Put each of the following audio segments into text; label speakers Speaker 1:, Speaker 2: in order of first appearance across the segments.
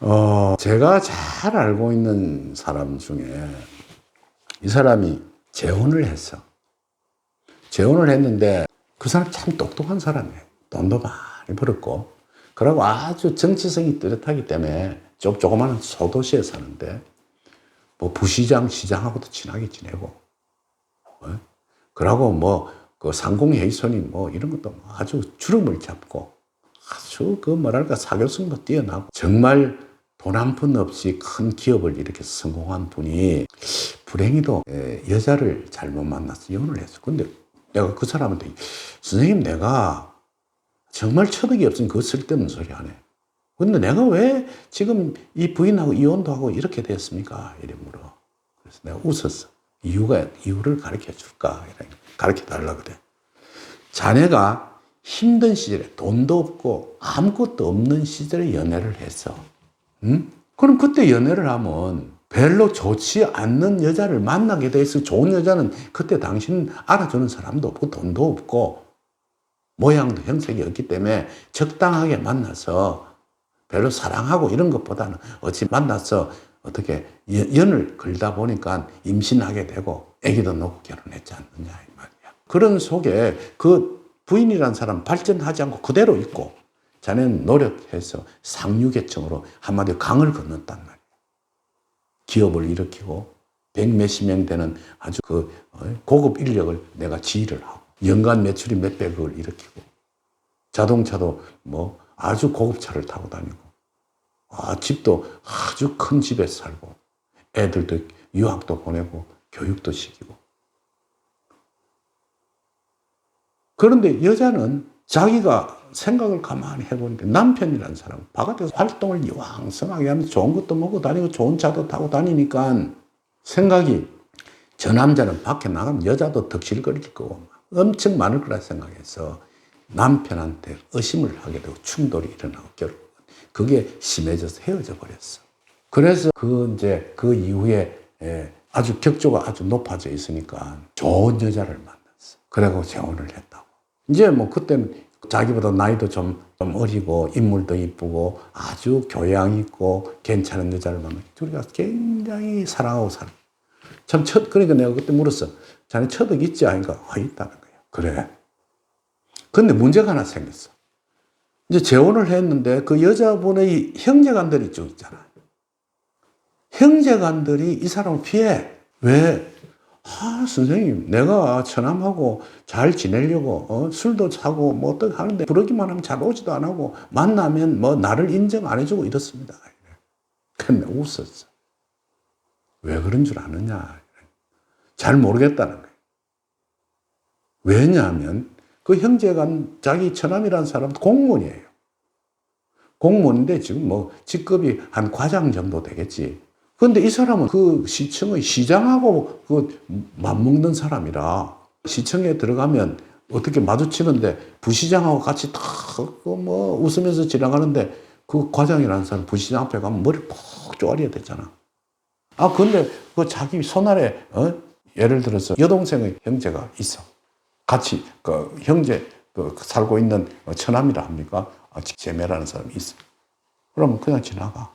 Speaker 1: 어, 제가 잘 알고 있는 사람 중에 이 사람이 재혼을 했어. 재혼을 했는데 그 사람 참 똑똑한 사람이에요. 돈도 많이 벌었고. 그러고 아주 정치성이 뚜렷하기 때문에 좀 조그마한 소도시에 사는데 뭐 부시장, 시장하고도 친하게 지내고. 어? 그러고 뭐 그 상공회의소니 뭐 이런 것도 아주 주름을 잡고 아주 그 뭐랄까 사교성도 뛰어나고 정말 돈한푼 없이 큰 기업을 이렇게 성공한 분이 불행히도 에, 여자를 잘못 만나서 이혼을 했어. 근데 내가 그 사람한테 선생님 내가 정말 처덕이 없으니 그 쓸데없는 소리 하네. 근데 내가 왜 지금 이 부인하고 이혼도 하고 이렇게 됐습니까? 이래 물어. 그래서 내가 웃었어. 이유가, 이유를 가르쳐 줄까? 이래. 가르쳐 달라 그래. 자네가 힘든 시절에 돈도 없고 아무것도 없는 시절에 연애를 했어. 응? 그럼 그때 연애를 하면 별로 좋지 않는 여자를 만나게 돼 있어. 좋은 여자는 그때 당신 알아주는 사람도 없고 돈도 없고 모양도 형색이 없기 때문에 적당하게 만나서 별로 사랑하고 이런 것보다는 어찌 만나서 어떻게 연- 연을 걸다 보니까 임신하게 되고 아기도 놓고 결혼했지 않느냐 이 말이야. 그런 속에 그 부인이라는 사람 발전하지 않고 그대로 있고 자네는 노력해서 상류계층으로 한마디로 강을 건넜단 말이야. 기업을 일으키고 백 몇십 명 되는 아주 그 어, 고급 인력을 내가 지휘를 하고 연간 매출이 몇백억을 일으키고 자동차도 뭐 아주 고급차를 타고 다니고 아, 집도 아주 큰 집에 살고 애들도 유학도 보내고 교육도 시키고 그런데 여자는 자기가 생각을 가만히 해보니까 남편이라는 사람 바깥에서 활동을 이왕성하게 하면서 좋은 것도 먹고 다니고 좋은 차도 타고 다니니까 생각이 저 남자는 밖에 나가면 여자도 덕실거릴 거고 엄청 많을 거라 생각해서 남편한테 의심을 하게 되고 충돌이 일어나고 결국 그게 심해져서 헤어져 버렸어. 그래서 그 이제 그 이후에 예, 아주 격조가 아주 높아져 있으니까 좋은 여자를 만났어. 그래고 재혼을 했다고. 이제 뭐 그때는 자기보다 나이도 좀, 좀 어리고 인물도 이쁘고 아주 교양 있고 괜찮은 여자를 만나. 둘이가 굉장히 사랑하고 살아. 참 첫, 그러니까 내가 그때 물었어. 자네 처덕 있지? 아닌가? 아, 있다는 거야. 그래. 근데 문제가 하나 생겼어. 이제 재혼을 했는데 그 여자분의 형제간들이 쭉 있잖아. 형제간들이 이 사람을 피해. 왜? 아, 선생님, 내가 처남하고 잘 지내려고, 어, 술도 사고, 뭐, 어떻게 하는데, 부르기만 하면 잘 오지도 안 하고, 만나면 뭐, 나를 인정 안 해주고 이렇습니다. 근데 웃었어. 왜 그런 줄 아느냐. 잘 모르겠다는 거예요. 왜냐하면, 그 형제가 자기 처남이라는 사람도 공무원이에요. 공무원인데 지금 뭐 직급이 한 과장 정도 되겠지. 그런데 이 사람은 그 시청의 시장하고 그 맞먹는 사람이라 시청에 들어가면 어떻게 마주치는데 부시장하고 같이 탁뭐 웃으면서 지나가는데 그 과장이라는 사람 부시장 앞에 가면 머리 푹 쪼아려야 되잖아. 아 근데 그 자기 손아래 어? 예를 들어서 여동생의 형제가 있어. 같이 그 형제 그 살고 있는 처남이라 합니까? 아, 제매라는 사람이 있어. 그럼 그냥 지나가.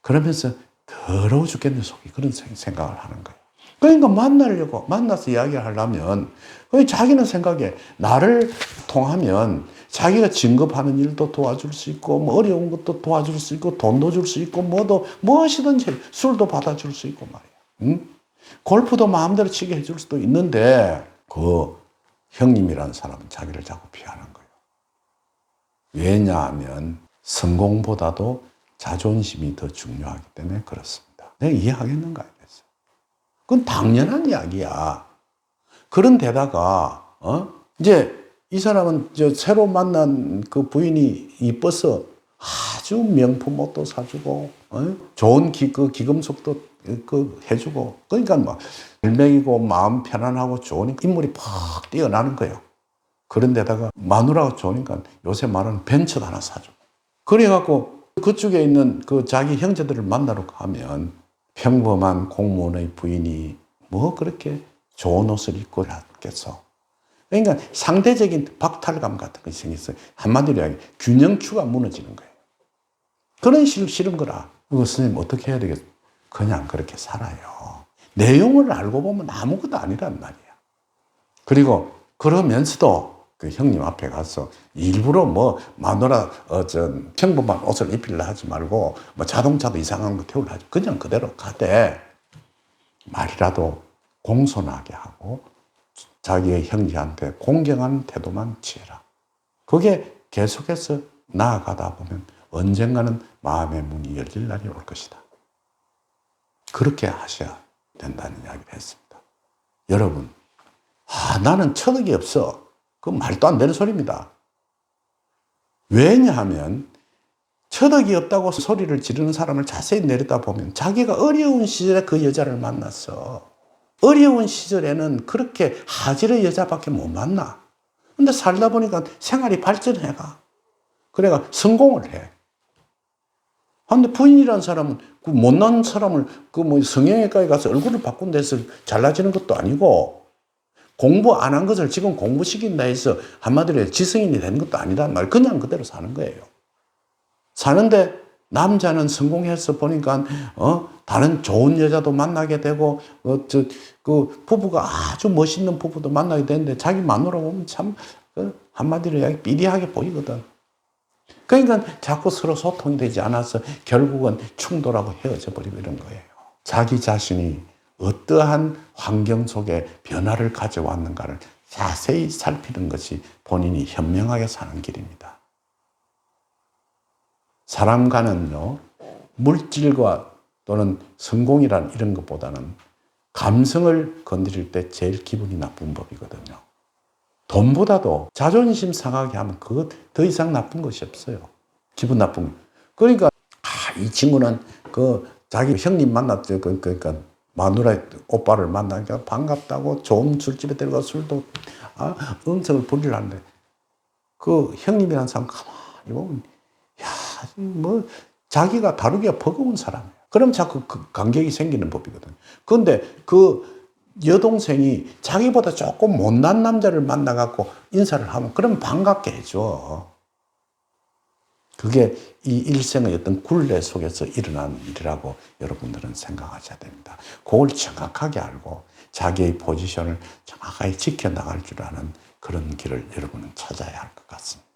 Speaker 1: 그러면서 더러워 죽겠는 속이 그런 생- 생각을 하는 거예요. 그러니까 만나려고 만나서 이야기를 하려면 그 자기는 생각에 나를 통하면 자기가 진급하는 일도 도와줄 수 있고 뭐 어려운 것도 도와줄 수 있고 돈도 줄 수 있고 뭐도 무엇이든지 술도 받아줄 수 있고 말이야. 응? 골프도 마음대로 치게 해줄 수도 있는데 그 형님이라는 사람은 자기를 자꾸 피하는 거예요. 왜냐하면 성공보다도 자존심이 더 중요하기 때문에 그렇습니다. 내가 이해하겠는가 이랬어. 그건 당연한 이야기야. 그런 데다가 어? 이제 이 사람은 저 새로 만난 그 부인이 이뻐서 아주 명품 옷도 사주고 어? 좋은 기, 그 기금속도 그 해주고 그러니까 뭐 일명이고 마음 편안하고 좋으니까 인물이 팍 뛰어나는 거예요. 그런데다가 마누라가 좋으니까 요새 말하는 벤츠도 하나 사줘. 그래갖고 그쪽에 있는 그 자기 형제들을 만나러 가면 평범한 공무원의 부인이 뭐 그렇게 좋은 옷을 입고 갔겠어. 그러니까 상대적인 박탈감 같은 것이 생겼어요. 한마디로 이야기 균형추가 무너지는 거예요. 그런 실 싫은 거라. 이거 선생님 어떻게 해야 되겠어? 그냥 그렇게 살아요. 내용을 알고 보면 아무것도 아니란 말이야. 그리고 그러면서도 그 형님 앞에 가서 일부러 뭐 마누라 어저 평범한 옷을 입히려 하지 말고 뭐 자동차도 이상한 거 태우려 하지 그냥 그대로 가되 말이라도 공손하게 하고 자기의 형제한테 공경하는 태도만 취해라. 그게 계속해서 나아가다 보면 언젠가는 마음의 문이 열릴 날이 올 것이다. 그렇게 하셔야 된다는 이야기를 했습니다. 여러분, 아, 나는 철학이 없어. 그 말도 안 되는 소리입니다. 왜냐하면 철학이 없다고 소리를 지르는 사람을 자세히 내려다 보면 자기가 어려운 시절에 그 여자를 만났어. 어려운 시절에는 그렇게 하지의 여자밖에 못 만나. 근데 살다 보니까 생활이 발전해가. 그래가 성공을 해. 근데 부인이라는 사람은 그 못난 사람을 그 뭐 성형외과에 가서 얼굴을 바꾼다 해서 잘나지는 것도 아니고 공부 안 한 것을 지금 공부시킨다 해서 한마디로 지성인이 되는 것도 아니란 말. 그냥 그대로 사는 거예요. 사는데 남자는 성공해서 보니까 어 다른 좋은 여자도 만나게 되고 어 저 그 부부가 아주 멋있는 부부도 만나게 되는데 자기 마누라 보면 참 그 한마디로 이야기 삐리하게 보이거든. 그러니까 자꾸 서로 소통이 되지 않아서 결국은 충돌하고 헤어져 버리고 이런 거예요. 자기 자신이 어떠한 환경 속에 변화를 가져왔는가를 자세히 살피는 것이 본인이 현명하게 사는 길입니다. 사람과는요, 물질과 또는 성공이란 이런 것보다는 감성을 건드릴 때 제일 기분이 나쁜 법이거든요. 돈보다도 자존심 상하게 하면 그것 더 이상 나쁜 것이 없어요. 기분 나쁜 거. 그러니까, 아, 이 친구는 그 자기 형님 만났죠. 그- 그러니까 마누라 오빠를 만나니까 반갑다고 좋은 술집에 들어가 술도 아, 음성을 부리려는데 그 형님이라는 사람 가만히 보면 야, 뭐 자기가 다루기가 버거운 사람이에요. 그럼 자꾸 그 간격이 생기는 법이거든요. 그런데 그 여동생이 자기보다 조금 못난 남자를 만나갖고 인사를 하면 그럼 반갑게 해줘. 그게 이 일생의 어떤 굴레 속에서 일어난 일이라고 여러분들은 생각하셔야 됩니다. 그걸 정확하게 알고 자기의 포지션을 정확하게 지켜나갈 줄 아는 그런 길을 여러분은 찾아야 할 것 같습니다.